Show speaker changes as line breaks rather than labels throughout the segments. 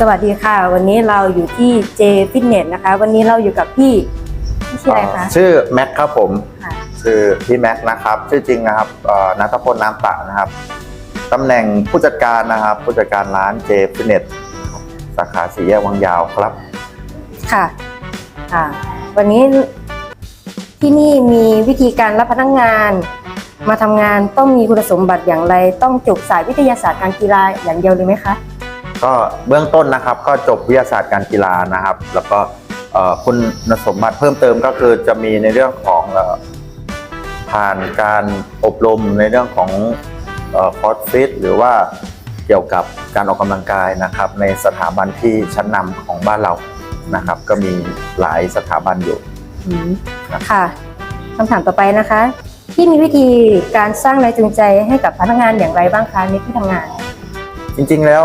สวัสดีค่ะ วันนี้เราอยู่ที่ J Fitness นะคะ วันนี้เราอยู่กับพี่พี่ชื่ออะไรคะ
ชื่อแม็กครับผม
ค่ะ
ชื่อพี่แม็กนะครับชื่อจริงนะครับเอ่อนัทพลน้ำตะนะครับตำแหน่งผู้จัดการนะครับ ผู้จัดการร้านเจฟิตเนสสาขาสีแยกวังยาวครับ
ค่ะค่ะ วันนี้ที่นี่มีวิธีการรับพนักงาน มาทำงานต้องมีคุณสมบัติอย่างไร ต้องจบสายวิทยาศาสตร์การกีฬาอย่างเดียวเลยไหมคะ
ก็เบื้องต้นนะครับก็จบวิทยาศาสตร์การกีฬานะครับ แล้วก็คุณสมบัติเพิ่มเติมก็คือจะมีในเรื่องของผ่านการอบรมในเรื่องของคอร์สฟิตหรือว่าเกี่ยวกับการออกกำลังกายนะครับ ในสถาบันที่ชั้นนำของบ้านเรานะครับ ก็มีหลายสถาบันอยู่
อืม
ครับ
ค่ะคำถามต่อไปนะคะ ที่มีวิธีการสร้างแรงจูงใจให้กับพนักงานอย่างไรบ้างคะในที่ทำงาน
จริงๆแล้ว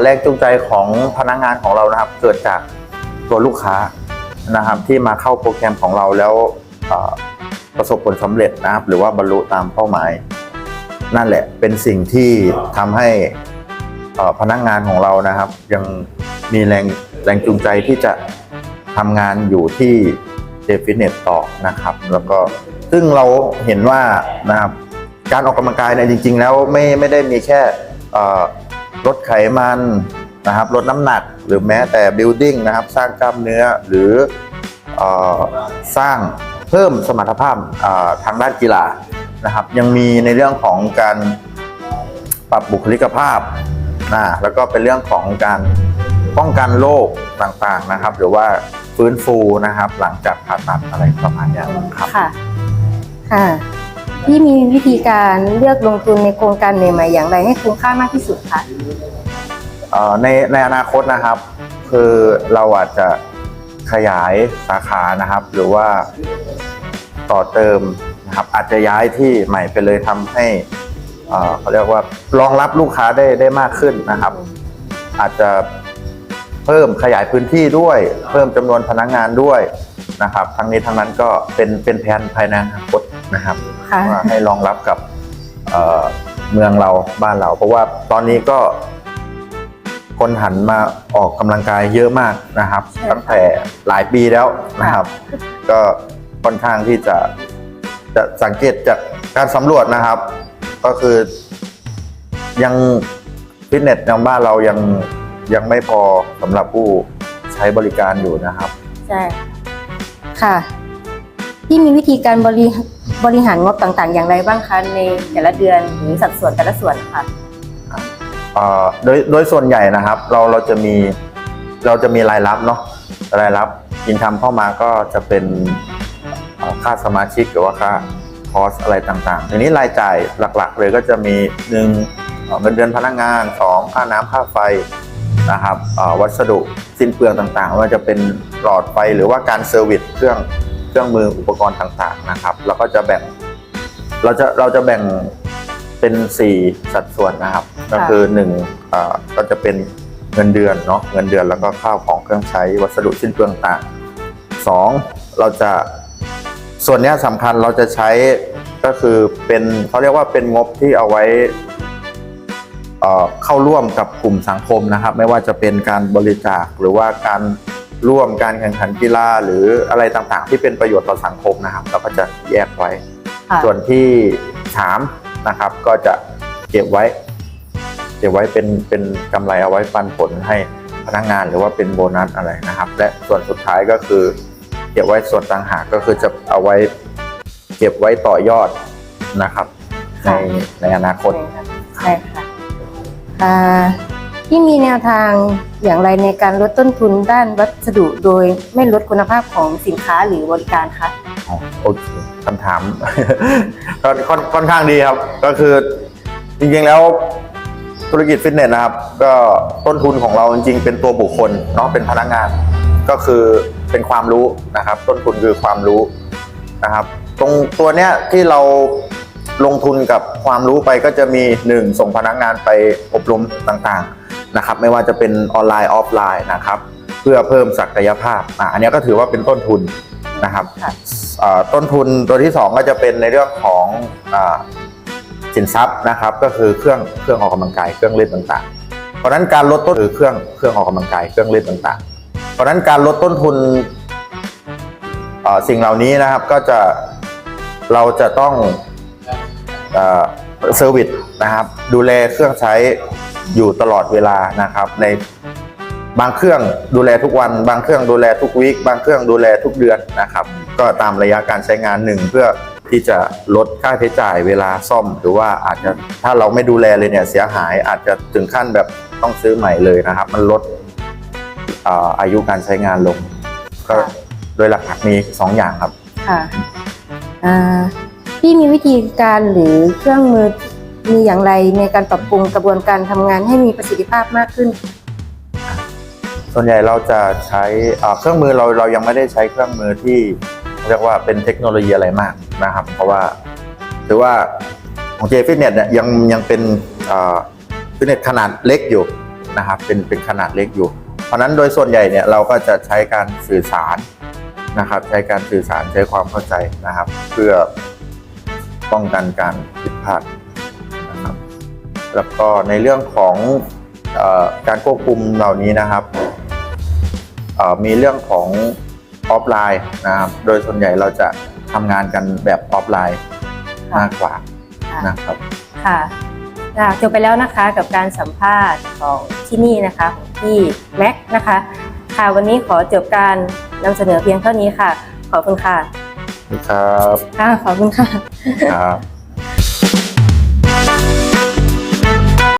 แรงจูงใจของพนักงานของเรานะครับ เกิดจากตัวลูกค้านะครับ ที่มาเข้าโปรแกรมของเราแล้วประสบผลสำเร็จนะครับ หรือว่าบรรลุตามเป้าหมาย นั่นแหละเป็นสิ่งที่ทำให้พนักงานของเรานะครับ ยังมีแรงแรงจูงใจที่จะทำงานอยู่ที่เจฟิตเนสต่อนะครับ แล้วก็ซึ่งเราเห็นว่านะครับการออกกำลังกายเนี่ยจริง ๆ แล้วไม่ไม่ได้มีแค่ ลดไขมันนะครับลดน้ำหนักหรือแม้แต่ building นะครับ สร้างกล้ามเนื้อหรืออสร้างเพิ่มสมรรถภาพทางด้านกีฬานะครับ ยังมีในเรื่องของการปรับบุคลิกภาพนะแล้วก็เป็นเรื่องของการป้องกันโรคต่างๆนะครับ หรือว่าฟื้นฟูนะครับ หลังจากผ่าตัดอะไรประมาณนี้ครับ
ค่ะค่ะ ที่มีวิธีการเลือกลงทุนในโครงการใหม่ๆอย่างไรให้คุ้มค่ามากที่สุดคะ
เอ่อในในอนาคตนะครับ คือเราอาจจะขยายสาขานะครับ หรือว่าต่อเติมนะครับอาจจะย้ายที่ใหม่ไปเลยทำให้เอ่อเขาเรียกว่ารองรับลูกค้าได้ได้มากขึ้นนะครับ อาจจะเพิ่มขยายพื้นที่ด้วย เพิ่มจำนวนพนักงานด้วยนะครับ ทั้งนี้ทั้งนั้นก็เป็นเป็นแผนภายในอนาคต นะครับ
ค่ะ
ว่าให้รองรับกับเอ่อเมืองเราบ้านเรา เพราะว่าตอนนี้ก็คนหันมาออกกำลังกายเยอะมากนะครับ
ใช่ค่ะ
ตั้งแต่หลายปีแล้วนะครับ ก็ค่อนข้างที่จะจะสังเกตจากการสำรวจนะครับ ก็คือยังฟิตเนสในบ้านเรายังยังไม่พอสำหรับผู้ใช้บริการอยู่นะครับ
ใช่ค่ะ ที่มีวิธีการบริบริหารงบต่างๆ อย่างไรบ้างคะในแต่ละเดือนหรือสัดส่วนแต่ละส่วนค่ะ
เอ่อโดยโดยส่วนใหญ่นะครับ เราเราจะมีเราจะมีรายรับเนาะรายรับอินทำเข้ามาก็จะเป็นค่าสมาชิกหรือว่าค่าคอสอะไรต่างๆทีนี้รายจ่ายหลักๆ เลยก็จะมีหนึ่งเงินเดือนพนักงานสองค่าน้ำค่าไฟนะครับวัสดุสิ้นเปลืองต่างๆว่าจะเป็นหลอดไฟหรือว่าการเซอร์วิสเครื่อง เครื่องมืออุปกรณ์ต่างๆนะครับ แล้วก็จะแบ่งเราจะเราจะแบ่งเป็น 4 สัดส่วนนะครับ ก็คือ1เอ่อก็จะเป็นเงินเดือนเนาะเงินเดือนแล้วก็ข้าวของเครื่องใช้วัสดุสิ้นเปลืองต่างสองเราจะส่วนเนี้ยสำคัญเราจะใช้ก็คือเป็นเขาเรียกว่าเป็นงบที่เอาไว้เอ่อเข้าร่วมกับกลุ่มสังคมนะครับ ไม่ว่าจะเป็นการบริจาคหรือว่าการ ร่วมการแข่งขันกีฬาหรืออะไรต่างๆ ที่เป็นประโยชน์ต่อสังคมนะครับ เราก็จะแยกไว้
ค่ะ
ส่วนที่สามนะครับก็จะเก็บไว้ เก็บไว้เป็นเป็นกำไรเอาไว้ปันผลให้พนักงานหรือว่าเป็นโบนัสอะไรนะครับ และส่วนสุดท้ายก็คือ เก็บไว้ส่วนต่างหากก็คือจะเอาไว้ เก็บไว้ต่อยอดนะครับ ใน
ค่ะ
ในอนาคต
ใช่ค่ะอ่า ที่มีแนวทางอย่างไรในการลดต้นทุนด้านวัสดุโดยไม่ลดคุณภาพของสินค้าหรือบริการคะ
อ๋อโอเคคำถาม ก็ค่อนค่อนข้างดีครับ ก็คือจริงๆแล้วธุรกิจฟิตเนสนะครับ ก็ต้นทุนของเราจริงๆเป็นตัวบุคคลเนาะเป็นพนักงาน ก็คือเป็นความรู้นะครับ ต้นทุนคือความรู้นะครับ ตรงตัวเนี้ยที่เราลงทุนกับความรู้ไปก็จะมีหนึ่งส่งพนักงานไปอบรมต่างๆ นะครับ ไม่ว่าจะเป็นออนไลน์ออฟไลน์นะครับ เพื่อเพิ่มศักยภาพอะอันเนี้ยก็ถือว่าเป็นต้นทุนนะครับ
ค่ะ
เอ่อต้นทุนตัวที่ 2 ก็จะเป็นในเรื่องของอาสินทรัพย์นะครับ ก็คือเครื่องเครื่องออกกำลังกายเครื่องเล่นต่างๆ เพราะฉะนั้นการลดต้นหรือเครื่องเครื่องออกกำลังกายเครื่องเล่นต่างๆ เพราะฉะนั้นการลดต้นทุนเอ่อสิ่งเหล่านี้นะครับก็จะเราจะต้องเซอร์วิสนะครับ ดูแลเครื่องใช้ อยู่ตลอดเวลานะครับ ในบางเครื่องดูแลทุกวัน บางเครื่องดูแลทุกวีคบางเครื่องดูแลทุกเดือนนะครับ ก็ตามระยะการใช้งานหนึ่งเพื่อที่จะลดค่าใช้จ่ายเวลาซ่อม หรือว่าอาจจะถ้าเราไม่ดูแลเลยเนี่ยเสียหายอาจจะถึงขั้นแบบต้องซื้อใหม่เลยนะครับ มันลดเอ่ออายุการใช้งานลง ก็
ค่ะ
โดยหลักๆมีสองอย่างครับ
ค่ะอ่าพี่มีวิธีการหรือเครื่องมือ มีอย่างไรในการปรับปรุงกระบวนการทำงานให้มีประสิทธิภาพมากขึ้น
ส่วนใหญ่เราจะใช้เอ่อเครื่องมือเราเรายังไม่ได้ใช้เครื่องมือที่เรียกว่าเป็นเทคโนโลยีอะไรมากนะครับ เพราะว่าถือว่าของ J Fitness เนี่ยยังยังเป็นฟิตเนสขนาดเล็กอยู่นะครับเป็นเป็นขนาดเล็กอยู่ เพราะนั้นโดยส่วนใหญ่เนี่ยเราก็จะใช้การสื่อสารนะครับ ใช้การสื่อสารใช้ความเข้าใจนะครับ เพื่อป้องกันการผิดพลาด แล้วก็ในเรื่องของเออการควบคุมเหล่านี้นะครับเอ่อมีเรื่องของออฟไลน์นะครับ โดยส่วนใหญ่เราจะทำงานกันแบบออฟไลน์มากกว่านะครับ
ค่ะค่ะจบไปแล้วนะคะกับการสัมภาษณ์ของที่นี่นะคะของพี่แม็กซ์นะคะ ค่ะวันนี้ขอจบการนำเสนอเพียงเท่านี้ค่ะ ขอบคุณค่ะ
ครับ
ค่ะขอบคุณค่ะ
ครับ